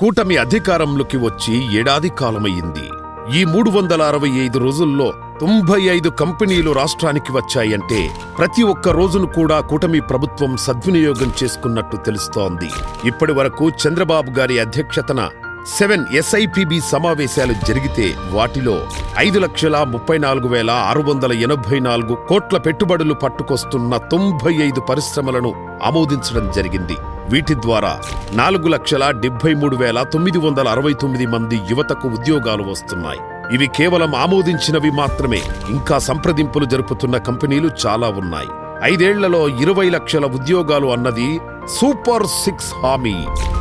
కూటమి అధికారంలోకి వచ్చి ఏడాది కాలమయ్యింది. ఈ మూడు వందల అరవై ఐదు రోజుల్లో తొంభై ఐదు కంపెనీలు రాష్ట్రానికి వచ్చాయంటే ప్రతి ఒక్క రోజును కూడా కూటమి ప్రభుత్వం సద్వినియోగం చేసుకున్నట్టు తెలుస్తోంది. ఇప్పటి వరకు చంద్రబాబు గారి అధ్యక్షతన సెవెన్ ఎస్ఐపిబి సమావేశాలు జరిగితే వాటిలో ఐదు లక్షల ముప్పై నాలుగు వేల ఆరు వందల ఎనభై నాలుగు కోట్ల పెట్టుబడులు పట్టుకొస్తున్న తొంభై ఐదు పరిశ్రమలను ఆమోదించడం జరిగింది. వీటి ద్వారా నాలుగు లక్షల డెబ్బై మూడు వేల తొమ్మిది వందల అరవై తొమ్మిది మంది యువతకు ఉద్యోగాలు వస్తున్నాయి. ఇవి కేవలం ఆమోదించినవి మాత్రమే. ఇంకా సంప్రదింపులు జరుపుతున్న కంపెనీలు చాలా ఉన్నాయి. ఐదేళ్ళలో ఇరవై లక్షల ఉద్యోగాలు అన్నది సూపర్ సిక్స్ హామీ.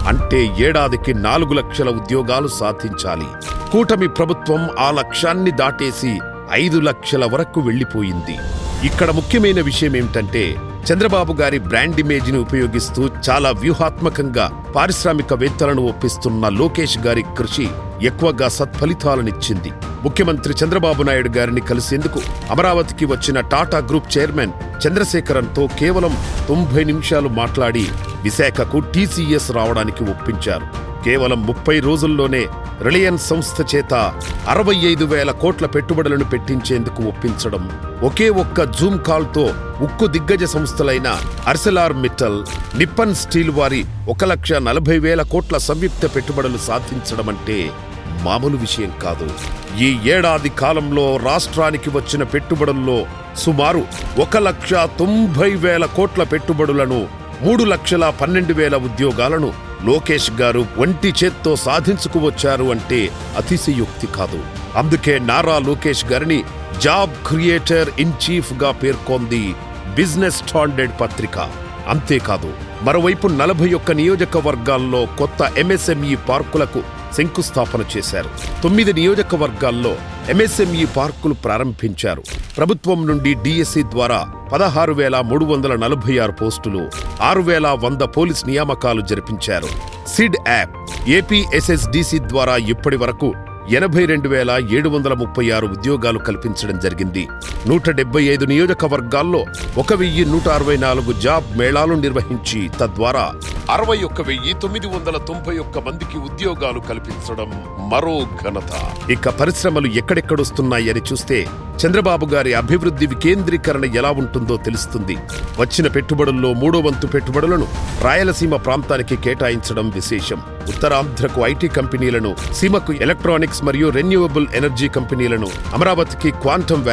అంటే ఏడాదికి నాలుగు లక్షల ఉద్యోగాలు సాధించాలి. కూటమి ప్రభుత్వం ఆ లక్ష్యాన్ని దాటేసి ఐదు లక్షల వరకు వెళ్ళిపోయింది ఇక్కడ ముఖ్యమైన విషయం ఏమిటంటే చంద్రబాబు గారి బ్రాండ్ ఇమేజ్ని ఉపయోగిస్తూ చాలా వ్యూహాత్మకంగా పారిశ్రామికవేత్తలను ఒప్పిస్తున్న లోకేష్ గారి కృషి ఎక్కువగా సత్ఫలితాలనిచ్చింది. ముఖ్యమంత్రి చంద్రబాబు నాయుడు గారిని కలిసేందుకు అమరావతికి వచ్చిన టాటా గ్రూప్ చైర్మన్ చంద్రశేఖరన్తో కేవలం తొంభై నిమిషాలు మాట్లాడి విశాఖకు టీసీఎస్ రావడానికి ఒప్పించారు. కేవలం ముప్పై రోజుల్లోనే రిలయన్స్ సంస్థ చేత అరవై ఐదు వేల కోట్ల పెట్టుబడులను పెట్టించేందుకు ఒప్పించడం. ఒకే ఒక్క జూమ్ కాల్తో ఉక్కు దిగ్గజ సంస్థలైన అర్సెలార్ మిట్టల్ నిప్పన్ స్టీల్ వారి ఒక లక్ష నలభై వేల కోట్ల సంయుక్త పెట్టుబడులు సాధించడం అంటే మామూలు విషయం కాదు. ఈ ఏడాది కాలంలో రాష్ట్రానికి వచ్చిన పెట్టుబడుల్లో సుమారు ఒక లక్ష తొంభై వేల కోట్ల పెట్టుబడులను మూడు లక్షల పన్నెండు వేల ఉద్యోగాలను లోకేష్ గారు ఒంటి చేత్తో సాధించుకువచ్చారు అంటే అతిశయోక్తి కాదు. అందుకే నారా లోకేష్ గారిని జాబ్ క్రియేటర్ ఇన్ చీఫ్గా పేర్కొంది బిజినెస్ స్టాండర్డ్ పత్రిక. అంతేకాదు మరోవైపు నలభై ఒక్క నియోజకవర్గాల్లో కొత్త ఎంఎస్ఎంఈ పార్కులకు శంకుస్థాపన చేశారు. తొమ్మిది నియోజకవర్గాల్లో ఎంఎస్ఎంఈ పార్కులు ప్రారంభించారు. ప్రభుత్వం నుండి డిఎస్సి ద్వారా పదహారు వేల మూడు వందల నలభై ఆరు పోస్టులు ఆరు వేల వంద పోలీస్ నియామకాలు జరిపించారు. సిడ్ యాప్ ఏపీఎస్ఎస్డిసి ద్వారా ఇప్పటి వరకు ఎనభై రెండు వేల ఏడు వందల ముప్పై ఆరు ఉద్యోగాలు కల్పించడం జరిగింది. నూట డెబ్బై ఐదు నియోజకవర్గాల్లో ఒక వెయ్యి నూట అరవై నాలుగు జాబ్ మేళాలు నిర్వహించి తద్వారా అరవై ఒక్క వెయ్యి తొమ్మిది వందల తొంభై ఒక్క మందికి ఉద్యోగాలు కల్పించడం మరో ఘనత. ఇక పరిశ్రమలు ఎక్కడెక్కడొస్తున్నాయని చూస్తే చంద్రబాబు గారి అభివృద్ధి వికేంద్రీకరణ ఎలా ఉంటుందో తెలుస్తుంది. వచ్చిన పెట్టుబడుల్లో మూడో వంతు పెట్టుబడులను రాయలసీమ ప్రాంతానికి కేటాయించడం విశేషం. ఉత్తరాంధ్రకు ఐటీ కంపెనీలను సీమకు ఎలక్ట్రానిక్స్ మరియు రెన్యూవబుల్ ఎనర్జీ కంపెనీలను అమరావతికి క్వాంటమ్ వ్యాలీ